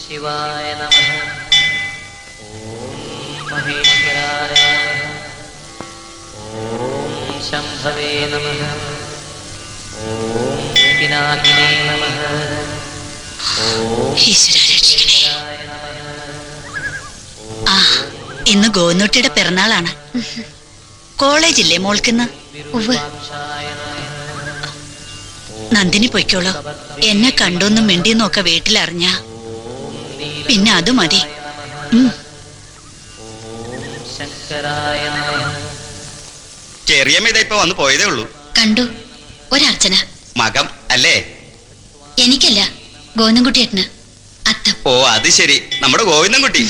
ശിവായ നമ. ഓം മഹേശ്വരായ. ഓം ശംഭവേ നമ. ഓം പിനാകിനേ നമ. ഓം ആ ഇന്ന് ഗോനൂട്ടിയുടെ പിറന്നാളാണ്. കോളേജില്ലേ മോൾക്കിന്ന്? നന്ദിനി പൊയ്ക്കോളൂ. എന്നെ കണ്ടൊന്നും മിണ്ടിന്നൊക്കെ വീട്ടിലറിഞ്ഞ. പിന്നെ അത് മതി. ചെറിയമ്മ ഇതാ ഇപ്പൊ വന്ന് പോയതേ ഉള്ളൂ. കണ്ടു. ഒരർച്ചന. മകം അല്ലേ? എനിക്കല്ല ഗോവിന്ദൻകുട്ടിയേട്ടന്. അത്ത. ഓ അത് ശരി. നമ്മുടെ ഗോവിന്ദൻകുട്ടി.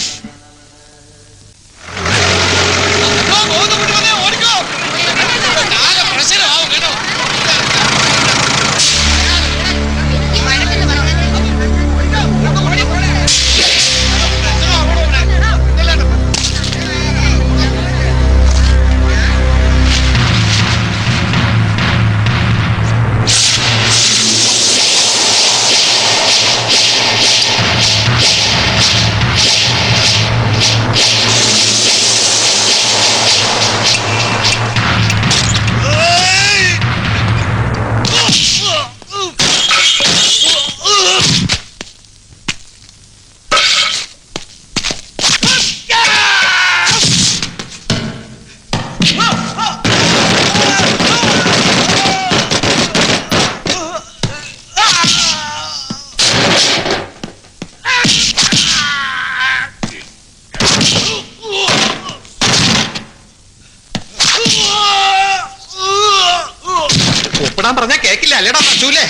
ഒപ്പിടാൻ പറഞ്ഞാ കേക്കില്ല. അല്ലേടാ പശുല്ലേ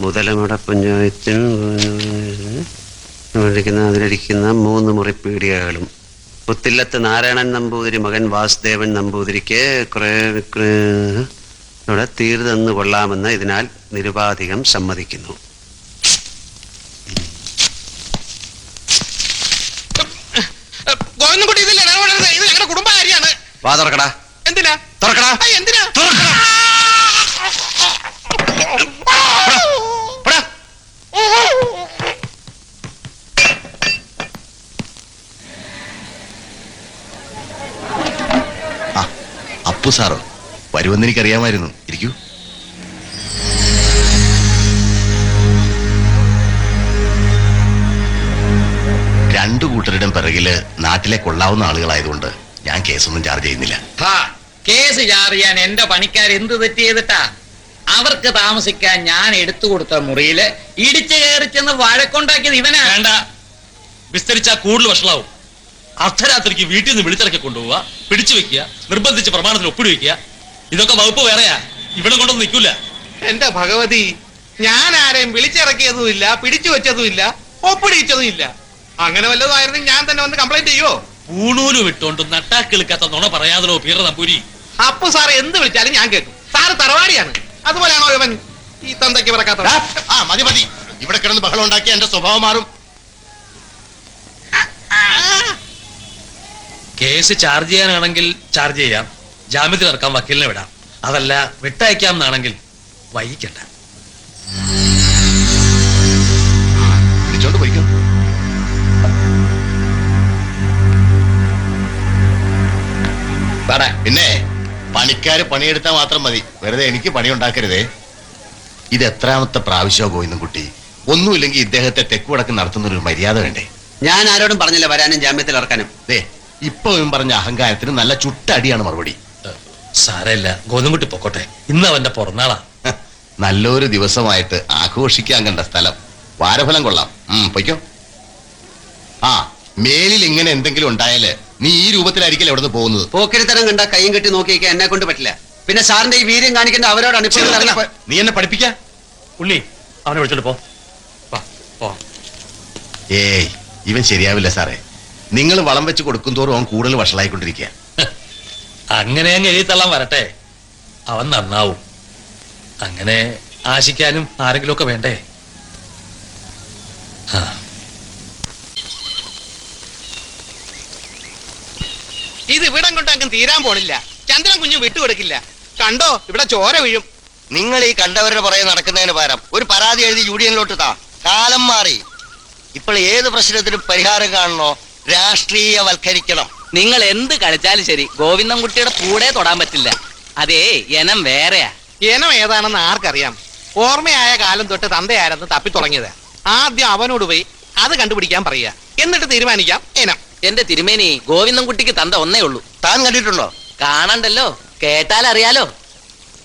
മുതലമട പഞ്ചായത്തിൽ വിളിക്കുന്ന അതിലിരിക്കുന്ന മൂന്ന് മുറി പീടികകളും. പുത്തില്ലത്ത് നാരായണൻ നമ്പൂതിരി മകൻ വാസുദേവൻ നമ്പൂതിരിക്ക് കുറേ ഇവിടെ തീർതെന്ന് തന്നു കൊള്ളാമെന്ന് ഇതിനാൽ നിരുപാധികം സമ്മതിക്കുന്നു ഗോവിന്ദൻകുട്ടി ഇതില്ല ഇത് ഞങ്ങളുടെ കുടുംബകാരിയാണ് വാ തുറക്കടാ. എന്തിനാ? തുറക്കടാ. എന്തിനാ? തുറക്കടാ. അപ്പു സാറോ വരുമെന്ന് എനിക്കറിയാമായിരുന്നു. ഇരിക്കൂ. രണ്ടു കൂട്ടരുടെയും പിറകിൽ നാട്ടിലെ കൊള്ളാവുന്ന ആളുകളായതുകൊണ്ട് ഞാൻ കേസൊന്നും ചാർജ് ചെയ്യുന്നില്ല. കേസ് ചാർജ് ചെയ്യാൻ എന്റെ പണിക്കാർ എന്ത് തെറ്റ് ചെയ്തിട്ടാ? അവർക്ക് താമസിക്കാൻ ഞാൻ എടുത്തു കൊടുത്ത മുറിയിൽ ഇടിച്ചു കയറി ചെന്ന് വഴക്കുണ്ടാക്കിയത് ഇവനാ. വേണ്ട. വിസ്തരിച്ചാ കൂടുതൽ വഷളാവും. അർദ്ധരാത്രിക്ക് വീട്ടിൽ നിന്ന് വിളിച്ചിറക്കി കൊണ്ടുപോവുക പിടിച്ചു വെക്കുക നിർബന്ധിച്ച് പ്രമാണത്തിൽ ഒപ്പിടിവെക്കുക. ഇതൊക്കെ വകുപ്പ് വേറെയാ. ഇവിടെ കൊണ്ടൊന്നും നിൽക്കൂല. എന്റെ ഭഗവതി ഞാൻ ആരെയും വിളിച്ചിറക്കിയതുമില്ല പിടിച്ചു വെച്ചതുമില്ല ഒപ്പിടിച്ചതുമില്ല അങ്ങനെ വല്ലതുമായിരുന്നെങ്കിൽ ഞാൻ തന്നെ വന്ന് കംപ്ലൈന്റ് ചെയ്യോ പൂണൂലും വിട്ടോണ്ട് നട്ടാക്കിളിക്കാത്ത നുണ പറയാതല്ലോ പീറ നമ്പൂരി അപ്പൊ സാർ എന്ത് വിളിച്ചാലും ഞാൻ കേൾക്കും സാറ് തറവാടിയാണ്. അതുപോലെയാണോ ഇവൻ ഈ തന്തയ്ക്ക് പറക്കാത്ത ആ മതി മതി. ഇവിടെ കിടന്ന് ബഹളം ഉണ്ടാക്കിയ എന്റെ സ്വഭാവം മാറും. കേസ് ചാർജ് ചെയ്യാനാണെങ്കിൽ ചാർജ് ചെയ്യാം. ജാമ്യത്തിൽ ഇറക്കാൻ വക്കീലിനെ വിടാം. അതല്ല വിട്ടയക്കാം എന്നാണെങ്കിൽ വൈകിക്കണ്ട പിന്നെ പണിക്കാര് പണിയെടുത്താൽ മാത്രം മതി. വെറുതെ എനിക്ക് പണി ഉണ്ടാക്കരുതേ. ഇത് എത്രാമത്തെ പ്രാവശ്യമോ ഗോവിന്ദൻകുട്ടി ഒന്നുമില്ലെങ്കിൽ ഇദ്ദേഹത്തെ തെക്കുവടക്കം നടത്തുന്ന ഒരു മര്യാദ വേണ്ടേ? ഞാൻ ആരോടും പറഞ്ഞില്ല വരാനും ജാമ്യത്തിൽ ഇറക്കാനും. ദേ ഇപ്പൊ പറഞ്ഞ അഹങ്കാരത്തിന് നല്ല ചുട്ടടിയാണ് മറുപടി. സാരമില്ല. ഗോതമ്പുട്ടി പൊക്കോട്ടെ. ഇന്ന് അവന്റെ പിറന്നാളാ. നല്ലൊരു ദിവസമായിട്ട് ആഘോഷിക്കാൻ കണ്ട സ്ഥലം. വാരഫലം കൊള്ളാം. ഉം പൊയ്ക്കോ. ആ മേലിൽ ഇങ്ങനെ എന്തെങ്കിലും ഉണ്ടായാൽ നീ ഈ രൂപത്തിലായിരിക്കില്ല എവിടെ പോകുന്നത്? പോക്കിരിത്തരം കണ്ട കൈയും കെട്ടി നോക്കിയൊക്കെ എന്നെ കൊണ്ട് പറ്റില്ല. പിന്നെ സാറിന്റെ ഈ വീര്യം കാണിക്കേണ്ട അവരോട് ഇപ്പോൾ നീ എന്നെ പഠിപ്പിക്കാ? ഉണ്ണി അവനെ വിളിച്ചോണ്ട് പോ. ഏയ് ഇവൻ ശരിയാവില്ല സാറേ. നിങ്ങൾ വളം വെച്ച് കൊടുക്കും തോറും അവൻ കൂടുതൽ വഷളായിക്കൊണ്ടിരിക്കുക അങ്ങനെ അങ്ങ് എഴുതി തള്ളാൻ വരട്ടെ. അവൻ നന്നാവും. അങ്ങനെ ആശിക്കാനും ആരെങ്കിലും ഒക്കെ വേണ്ടേ? ആ. ഇത് ഇവിടം കൊണ്ട് അങ്ങ് തീരാൻ പോണില്ല. ചന്ദ്രൻ കുഞ്ഞു വിട്ടുകൊടുക്കില്ല. കണ്ടോ ഇവിടെ ചോര വീഴും. നിങ്ങൾ ഈ കണ്ടവരുടെ പുറകെ നടക്കുന്നതിന് പകരം ഒരു പരാതി എഴുതി യൂണിയനിലോട്ട് താ കാലം മാറി. ഇപ്പോൾ ഏത് പ്രശ്നത്തിനും പരിഹാരം കാണണോ? രാഷ്ട്രീയവൽക്കരിക്കണം. നിങ്ങൾ എന്ത് കളിച്ചാലും ശരി ഗോവിന്ദൻകുട്ടിയുടെ കൂടെ തൊടാൻ പറ്റില്ല. അതേ എനം വേറെയാ. ഇനം ഏതാണെന്ന് ആർക്കറിയാം? ഓർമ്മയായ കാലം തൊട്ട് തന്തയായിരുന്നു തപ്പി തുടങ്ങിയത് ആദ്യം അവനോട് പോയി അത് കണ്ടുപിടിക്കാൻ പറയുക. എന്നിട്ട് തീരുമാനിക്കാം ഇനം. എന്റെ തിരുമേനി ഗോവിന്ദൻകുട്ടിക്ക് തന്ത ഒന്നേ ഉള്ളൂ. താൻ കണ്ടിട്ടുണ്ടോ? കാണണ്ടല്ലോ. കേട്ടാൽ അറിയാലോ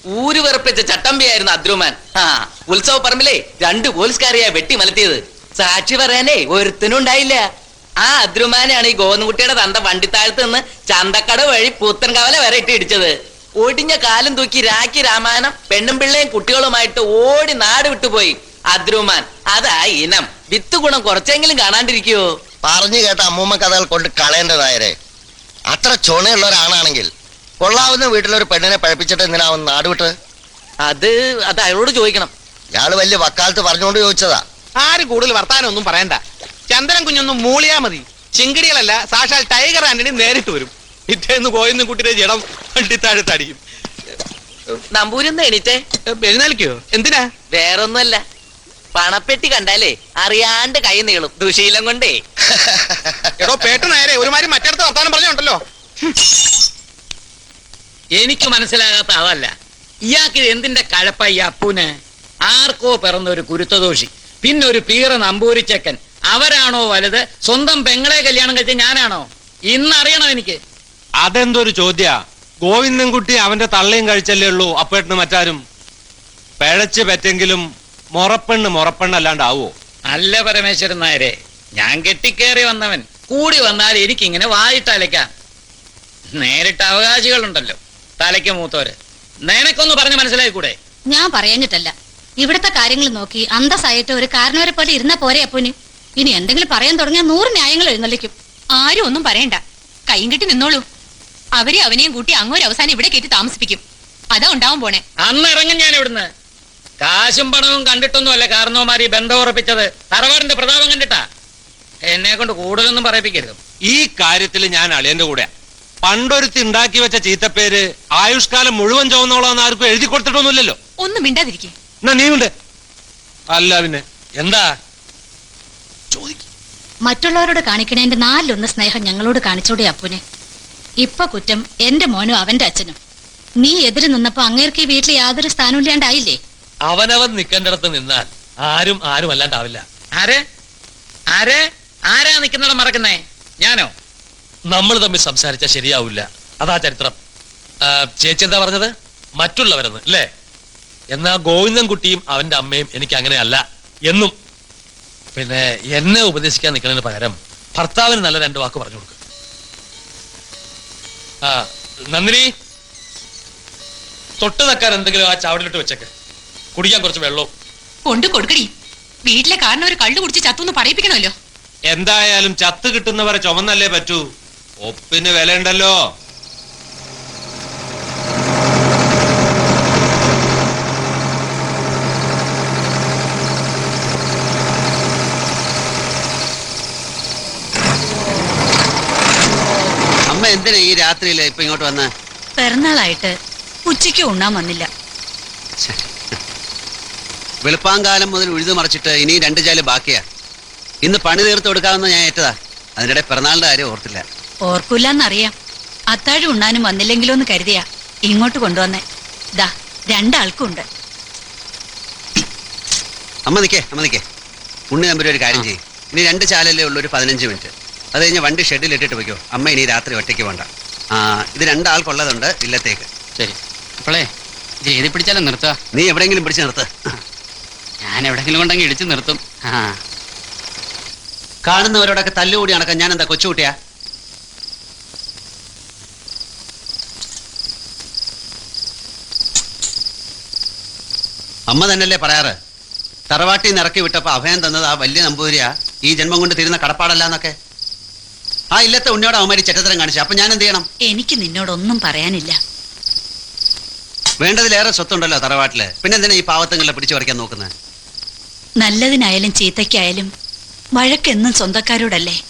ഊര് വെറുപ്പിച്ച ചട്ടമ്പിയായിരുന്നു അദ്രുമാൻ. ആ ഉത്സവ പറമ്പിലെ രണ്ട് പോലീസുകാരെയാ വെട്ടി മലത്തിയത്. സാക്ഷി പറയാനേ ഒരുത്തിനും ഉണ്ടായില്ല. ആ അദ്രുമാനെയാണ് ഈ ഗോവിന്ദൻകുട്ടിയുടെ തന്ത വണ്ടിത്താഴത്ത് നിന്ന് ചന്തക്കട വഴി പൂത്തൻകാവല വരെ ഇട്ട് ഇടിച്ചത്. ഒടിഞ്ഞ കാലം തൂക്കി രാഖി രാമായണം പെണ്ണും പിള്ളയും കുട്ടികളുമായിട്ട് ഓടി നാട് വിട്ടുപോയി അദ്രുമാൻ. അതാ ഇനം. വിത്ത് ഗുണം കുറച്ചെങ്കിലും കാണാണ്ടിരിക്കുവോ? പറഞ്ഞു കേട്ട അമ്മൂമ്മ കഥകൾ കൊണ്ട് കളയേണ്ടതായരെ അത്ര ചുണയുള്ള ഒരാണാണെങ്കിൽ കൊള്ളാവുന്ന വീട്ടിലൊരു പെണ്ണിനെ പഴപ്പിച്ചിട്ട് എന്തിനാവും നാടുവിട്ട് അത് അത് അയാളോട് ചോദിക്കണം. ഇയാൾ വലിയ വക്കാലത്ത് പറഞ്ഞുകൊണ്ട് ചോദിച്ചതാ. ആരും കൂടുതൽ വർത്താനം ഒന്നും പറയണ്ട. ചന്ദനം കുഞ്ഞൊന്നും മൂളിയാ മതി. ചിങ്കിടികളല്ല സാക്ഷാൽ ടൈഗർ ആന്റണി നേരിട്ട് വരും. ഇത്തേന്ന് പോയെന്ന് കുട്ടിയുടെ ജഡം വണ്ടിത്താഴത്തടിക്കും നമ്പൂരിന്ന് എണീറ്റേ? എഴുന്നേൽക്കോ? എന്തിനാ? വേറൊന്നുമല്ല. പണപ്പെട്ടി കണ്ടാലേ അറിയാണ്ട് കൈ നീളും. ദുശീലം കൊണ്ടേ. എടോ പേട്ട് നേരെ ഒരുമാതിരി മറ്റടുത്ത് വർത്താനം പറഞ്ഞുണ്ടല്ലോ. എനിക്ക് മനസ്സിലാകാത്ത അതല്ല. ഇയാൾക്ക് എന്തിന്റെ കഴപ്പ ഈ അപ്പൂന്? ആർക്കോ പിറന്ന ഒരു കുരുത്തദോഷി പിന്നെ ഒരു പീറ നമ്പൂരിച്ചക്കൻ അവരാണോ വലുത്? സ്വന്തം പെങ്ങളെ കല്യാണം കഴിച്ച ഞാനാണോ? ഇന്നറിയണം എനിക്ക്. അതെന്തൊരു ചോദ്യ? ഗോവിന്ദൻകുട്ടി അവന്റെ തള്ളയും കഴിച്ചല്ലേ ഉള്ളൂ അപ്പേട്ടിന് മറ്റാരും. പിഴച്ച് പറ്റെങ്കിലും മുറപ്പെണ്ണ് മുറപ്പെണ്ണല്ലാണ്ടാവോ? അല്ല പരമേശ്വരൻ നായരെ ഞാൻ കെട്ടിക്കേറി വന്നവൻ. കൂടി വന്നാൽ എനിക്കിങ്ങനെ വായിട്ടലയ്ക്കാം നേരിട്ട് അവകാശികളുണ്ടല്ലോ. തലയ്ക്ക് മൂത്തോര്. നിനക്കൊന്ന് പറഞ്ഞ് മനസ്സിലായിക്കൂടെ? ഞാൻ പറയാഞ്ഞിട്ടല്ല. ഇവിടുത്തെ കാര്യങ്ങൾ നോക്കി അന്തസ്സായിട്ട് ഒരു കാരണവരെ പോലെ ഇരുന്ന പോരെ അപ്പൂന്. ഇനി എന്തെങ്കിലും പറയാൻ തുടങ്ങിയാൽ നൂറ് ന്യായങ്ങൾ എഴുന്നള്ളിക്കും. ആരും ഒന്നും പറയണ്ട. കൈയും കെട്ടി നിന്നോളൂ. അവരെ അവനെയും കൂട്ടി അങ്ങോട്ട് അവസാനം ഇവിടെ കയറ്റി താമസിപ്പിക്കും. അതാ ഉണ്ടാവും പോണേ. അന്ന് ഇറങ്ങും ഞാൻ ഇവിടുന്ന്. കാശും പണവും കണ്ടിട്ടൊന്നുമല്ല കാരണവന്മാർ ഈ ബന്ധം ഉറപ്പിച്ചത്. തറവാടിന്റെ പ്രതാപം കണ്ടിട്ടാ. എന്നെ കൊണ്ട് കൂടുതലൊന്നും പറയിപ്പിക്കരുത്. ഈ കാര്യത്തിൽ ഞാൻ അളിയന്റെ കൂടെ പണ്ടൊരുത്തി ഉണ്ടാക്കി വെച്ച ചീത്തപ്പേര് ആയുഷ്കാലം മുഴുവൻ ചുവന്നോളാന്ന് ആർക്കും എഴുതി കൊടുത്തിട്ടൊന്നുമില്ലല്ലോ. ഒന്നും മിണ്ടാതിരിക്കേ. എന്നാ നീ ഉണ്ട് അല്ല പിന്നെ. എന്താ? മറ്റുള്ളവരോട് കാണിക്കണേന്റെ നാലിലൊന്ന് സ്നേഹം ഞങ്ങളോട് കാണിച്ചോടെ അപ്പൂനെ. ഇപ്പൊ കുറ്റം എന്റെ മോനും അവന്റെ അച്ഛനും. നീ എതിര് നിന്നപ്പോ അങ്ങേർക്ക് ഈ വീട്ടിൽ യാതൊരു സ്ഥാനമില്ലാണ്ടായില്ലേ? അവനവൻ നിൽക്കേണ്ടിടത്ത് നിന്നാൽ ആരും ആരും അല്ലാണ്ടാവില്ല ആരെ? ആര്? ആരാ നിൽക്കുന്നിടം മറക്കുന്നേ? ഞാനോ? നമ്മൾ തമ്മിൽ സംസാരിച്ചാൽ ശരിയാവില്ല. അതാ ചരിത്രം. ചേച്ചി എന്താ പറഞ്ഞത്? മറ്റുള്ളവരെന്ന് അല്ലേ? എന്നാ ഗോവിന്ദൻകുട്ടിയും അവന്റെ അമ്മയും എനിക്ക് അങ്ങനെയല്ല എന്നും. പിന്നെ എന്നെ ഉപദേശിക്കാൻ നിൽക്കുന്നതിന് പകരം ഭർത്താവിന് നല്ല രണ്ട് വാക്ക് പറഞ്ഞു കൊടുക്കും. ആ നന്ദിനി? തൊട്ട് നക്കാൻ എന്തെങ്കിലും ആ ചാവടിലിട്ട് വെച്ചേക്ക്. കുടിക്കാൻ കുറച്ച് വെള്ളവും. കൊണ്ടു കൊടുക്കടി. വീട്ടിലെ കാരണം ഒരു കള്ളു കുടിച്ച് ചത്തു ഒന്ന് പറയിപ്പിക്കണമല്ലോ. എന്തായാലും ചത്ത് കിട്ടുന്നവരെ ചുമന്നല്ലേ പറ്റൂ? ഒപ്പിന് വിലയുണ്ടല്ലോ. അമ്മ എന്തിനാ ഈ രാത്രിയിൽ ഇപ്പൊ ഇങ്ങോട്ട് വന്ന്? പിറന്നാളായിട്ട് ഉച്ചയ്ക്ക് ഉണ്ണാൻ വന്നില്ല. വെളുപ്പാങ്കാലം മുതൽ ഉഴുതു മറിച്ചിട്ട് ഇനിയും രണ്ട് ചാൽ ബാക്കിയാ. ഇന്ന് പണി തീർത്ത് കൊടുക്കാമെന്ന് ഞാൻ ഏറ്റതാ. അതിനിടെ പിറന്നാളിന്റെ കാര്യം ഓർത്തില്ല. ഓർക്കൂലെന്നറിയാം അത്താഴം ഉണ്ണാനും വന്നില്ലെങ്കിലോ എന്ന് കരുതിയാ ഇങ്ങോട്ട് കൊണ്ടുവന്നേ. ദാ രണ്ടാൾക്കും ഉണ്ട് അമ്മ നിക്കേ അമ്മ നിക്കേ. ഉണ്ണി നമ്പർ ഒരു കാര്യം ചെയ്യും. ഇനി രണ്ട് ചാലല്ലേ ഉള്ളൂ ഒരു പതിനഞ്ച് മിനിറ്റ്. അത് കഴിഞ്ഞ് വണ്ടി ഷെഡിൽ ഇട്ടിട്ട് വയ്ക്കോ അമ്മ ഇനി രാത്രി ഒറ്റയ്ക്ക് വേണ്ട ആ ഇത് രണ്ടാൾക്കുള്ളതുണ്ട് ഇല്ലത്തേക്ക്. ശരി. അപ്പോളേ ഇത് എഴുതി പിടിച്ചാലും നിർത്തുക നീ എവിടെയെങ്കിലും പിടിച്ച് നിർത്ത. ഞാൻ എവിടെയെങ്കിലും കൊണ്ടെങ്കിൽ ഇടിച്ച് നിർത്തും. ആ. കാണുന്നവരോടൊക്കെ തല്ലുകൂടി നടക്കാൻ ഞാൻ എന്താ കൊച്ചുകുട്ടിയാ? അമ്മ തന്നെയല്ലേ പറയാറ്? തറവാട്ടിൽ നിന്ന് ഇറക്കി വിട്ടപ്പോ അഭയം തന്നത് ആ വലിയ നമ്പൂരിയാ ഈ ജന്മം കൊണ്ട് തീരുന്ന കടപ്പാടല്ല എന്നൊക്കെ. ആ ഇല്ലത്തെ ഉണ്ണിയോട് അവന്മാരി ചെറ്റത്തരം കാണിച്ചു. അപ്പൊ ഞാൻ എന്ത് ചെയ്യണം? എനിക്ക് നിന്നോടൊന്നും പറയാനില്ല. വേണ്ടതിലേറെ സ്വത്തുണ്ടല്ലോ തറവാട്ടിൽ. പിന്നെന്തിനാ ഈ പാവത്തങ്ങളെ പിടിച്ചു പറിക്കാൻ നോക്കുന്നത് നല്ലതിനായാലും ചീത്തയ്ക്കായാലും വഴക്കെന്നും സ്വന്തക്കാരോടല്ലേ?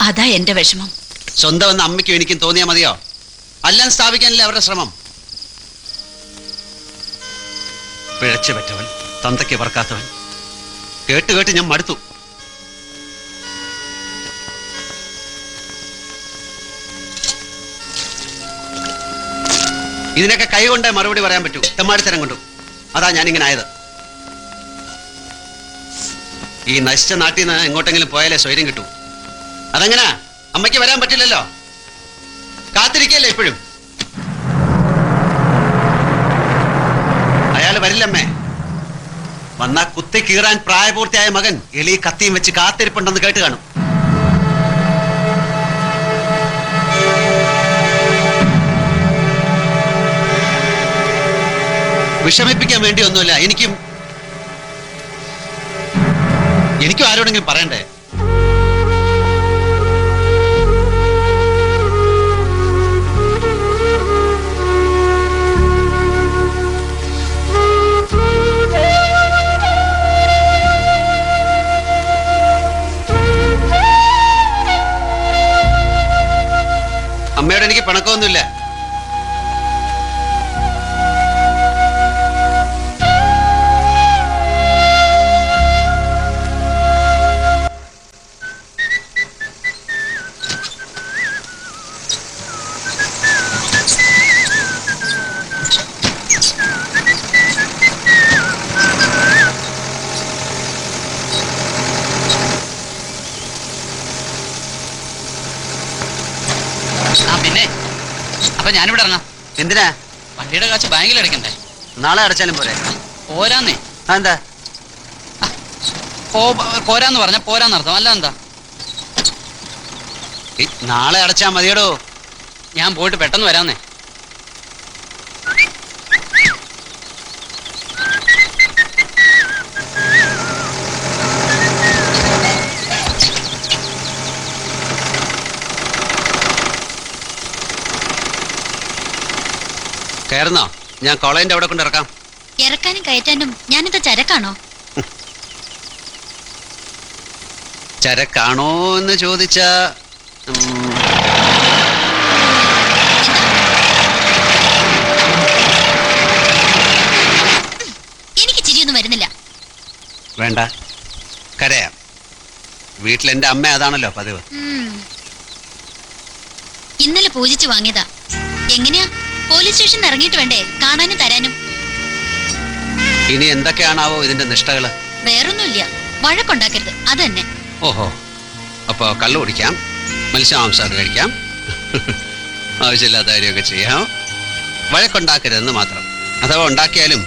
അതാ എന്റെ വിഷമം. സ്വന്തം എന്ന് അമ്മയ്ക്കും എനിക്കും തോന്നിയാ മതിയോ? അല്ലാതെ സ്ഥാപിക്കാനല്ലേ അവരുടെ ശ്രമം? പിഴച്ചു പറ്റവൻ തന്തയ്ക്ക് പറക്കാത്തവൻ കേട്ട് കേട്ട് ഞാൻ മടുത്തു. ഇതിനൊക്കെ കൈ കൊണ്ടേ മറുപടി പറയാൻ പറ്റൂ. തെമ്മാടിത്തരം കൊണ്ടു. അതാ ഞാനിങ്ങനെ ആയത്. ഈ നശിച്ച നാട്ടിൽ നിന്ന് എങ്ങോട്ടെങ്കിലും പോയാലേ സ്വൈര്യം കിട്ടൂ. അതെങ്ങനാ? അമ്മയ്ക്ക് വരാൻ പറ്റില്ലല്ലോ? കാത്തിരിക്കല്ലേ ഇപ്പോഴും? അയാൾ വരില്ലമ്മേ. വന്നാ കുത്തി കീറാൻ പ്രായപൂർത്തിയായ മകൻ എളി കത്തിയും വെച്ച് കാത്തിരിപ്പുണ്ടെന്ന് കേട്ട് കാണും. വിഷമിപ്പിക്കാൻ വേണ്ടി ഒന്നുമില്ല എനിക്കും എനിക്കും ആരോടെങ്കിലും പറയണ്ടേ? അമ്മയോട് എനിക്ക് പിണക്കമൊന്നുമില്ല. അപ്പൊ ഞാനിവിടെ ഇറങ്ങാം. എന്തിനാ? വണ്ടിയുടെ കാശ് ബാങ്കിൽ അടയ്ക്കണ്ടേ? നാളെ അടച്ചാലും പോരെ? പോരാന്നേ. എന്താ? പോരാന്ന് പറഞ്ഞ പോരാന്നർത്ഥം അല്ല എന്താ? നാളെ അടച്ചാ മതിയടോ. ഞാൻ പോയിട്ട് പെട്ടെന്ന് വരാന്നേ. കയറുന്നോ ഞാൻ കോളേജിന്റെ അവിടെ കൊണ്ട് ഇറക്കാം. ഇറക്കാനും കയറ്റാനും ഞാനിത് ചരക്കാണോ? ചരക്കാണോ എന്ന് ചോദിച്ച എനിക്ക് ചിരിയൊന്നും വരുന്നില്ല. വേണ്ട. കരയാം. വീട്ടിൽ എന്റെ അമ്മ അതാണല്ലോ പതിവ്. ഇന്നലെ പൂജിച്ചു വാങ്ങിയതാ. എങ്ങനെയാ? പോലീസ് സ്റ്റേഷനിൽ ഇറങ്ങിയിട്ട് വേണ്ടേ? കാണാനും തരാനും. ഇനി എന്തൊക്കെയാണാവോ ഇതിന്റെ നിഷ്ഠകൾ? വേറൊന്നുമില്ല. വഴക്കുണ്ടാക്കരുത്. അത് തന്നെ. ഓഹോ. അപ്പോ കള്ളു കുടിക്കാം. മത്സ്യമാംസമൊക്കെ കഴിക്കാം. ആവശ്യമില്ലാത്ത കാര്യമൊക്കെ ചെയ്യാം. വഴക്കുണ്ടാക്കരുതെന്ന് മാത്രം. അഥവാ ഉണ്ടാക്കിയാലും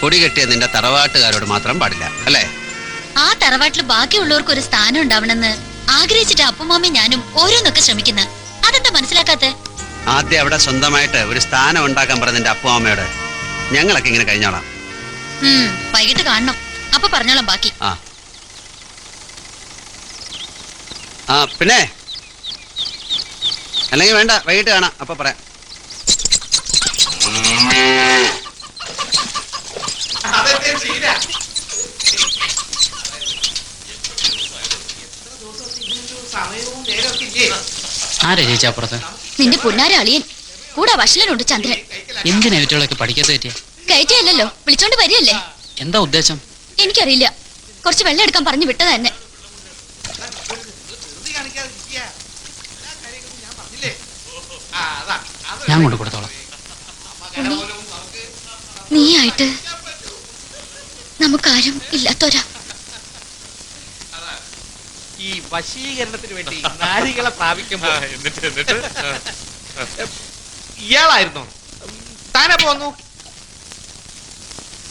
കൊടി കെട്ടിയ നിന്റെ തറവാട്ടുകാരോട് മാത്രം പാടില്ല. അല്ലേ? ആ തറവാട്ടിൽ ബാക്കിയുള്ളവർക്ക് ഒരു സ്ഥാനം ഉണ്ടാവണമെന്ന് ആഗ്രഹിച്ചിട്ട് അപ്പുമാമി ഞാനും ഓരോന്നൊക്കെ ശ്രമിക്കുന്ന. അതെന്താ മനസ്സിലാക്കാത്തെ? ആദ്യം അവിടെ സ്വന്തമായിട്ട് ഒരു സ്ഥാനം ഉണ്ടാക്കാൻ പറഞ്ഞ എന്റെ അപ്പു അമ്മയോട് ഞങ്ങളൊക്കെ ഇങ്ങനെ കഴിഞ്ഞോളാം. വൈകിട്ട് കാണണം. അപ്പൊ പറഞ്ഞോളാം ബാക്കി. ആ. ആ പിന്നെ? അല്ലെങ്കിൽ വേണ്ട വൈകിട്ട് കാണാം അപ്പൊ പറയാം. ആരാ ചേച്ചി അപ്പുറത്ത്? നിന്റെ പുന്നാര അളിയൻ കൂടെ വഷലനുണ്ട് ചന്ദ്രൻ. എന്തിനാ ഇവറ്റകളൊക്കെ പഠിക്കാത്ത പറ്റിയ? കയറ്റിയല്ലോ വിളിച്ചോണ്ട് വരികയല്ലേ? എന്താ ഉദ്ദേശം? എനിക്കറിയില്ല. കുറച്ച് വെള്ളം എടുക്കാൻ പറഞ്ഞു വിട്ടത് തന്നെ ഞാൻ കൊണ്ട് കൊടുത്തോളാം. നീ ആയിട്ട് നമുക്കാരും ഇല്ലാത്തോരാ വശീകരണത്തിന് വേണ്ടി നാരികളെ പ്രാപിക്കുമ്പോ എന്നിട്ട് എന്നിട്ട്? ഇയാളായിരുന്നു. താനെ പോന്നു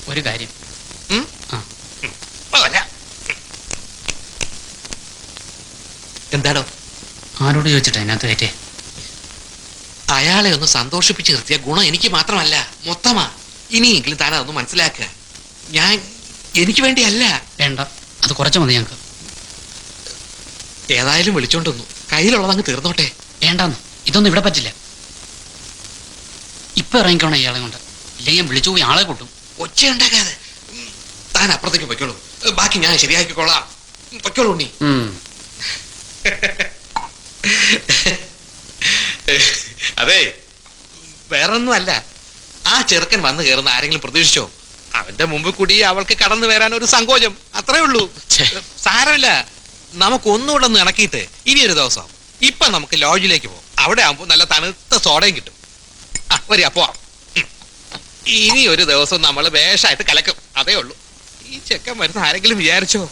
ഒരു കാര്യം. എന്താണോ ആരോട് ചോദിച്ചിട്ടാ അതിനകത്ത് കയറ്റേ അയാളെ ഒന്ന് സന്തോഷിപ്പിച്ച് നിർത്തിയ ഗുണം എനിക്ക് മാത്രമല്ല മൊത്തമാ. ഇനിയെങ്കിലും താൻ അതൊന്ന് മനസ്സിലാക്കുക. ഞാൻ എനിക്ക് വേണ്ടിയല്ല. വേണ്ട. അത് കുറച്ച് മതി ഞങ്ങൾക്ക്. ഏതായാലും വിളിച്ചോണ്ട് വന്നു. കയ്യിലുള്ളത് അങ്ങ് തീർന്നോട്ടെ. വേണ്ടാന്ന്. ഇതൊന്നും ഇവിടെ പറ്റില്ല. ഇപ്പൊ ഇറങ്ങിക്കോണം ഇയാളെ കൊണ്ട്. ഇല്ലെങ്കിൽ വിളിച്ചു പോയി ആളെ കൂട്ടും. ഒച്ച ഉണ്ടാക്കാതെ ഉം, താൻ അപ്പുറത്തേക്ക് പൊയ്ക്കോളൂ. ബാക്കി ഞാൻ ശരിയാക്കിക്കോളാം പൊയ്ക്കോളൂ ഉണ്ണി. അതെ വേറൊന്നും അല്ല ആ ചെറുക്കൻ വന്നു കയറുന്ന ആരെങ്കിലും പ്രതീക്ഷിച്ചോ? അവന്റെ മുമ്പിൽ കൂടി അവൾക്ക് കടന്നു വരാൻ ഒരു സങ്കോചം. അത്രേ ഉള്ളൂ. സാരമില്ല. നമുക്ക് ഒന്നുകൂടെ ഒന്ന് ഇണക്കിയിട്ട് ഇനി ഒരു ദിവസം ഇപ്പൊ നമുക്ക് ലോഡ്ജിലേക്ക് പോകും. അവിടെ ആകുമ്പോ നല്ല തണുത്ത സോഡയും കിട്ടും. ആ വരിക ഇനി ഒരു ദിവസം നമ്മൾ വേഷമായിട്ട് കലക്കും. അതേ ഉള്ളൂ. ഈ ചെക്കൻ വരുന്ന ആരെങ്കിലും വിചാരിച്ചോ?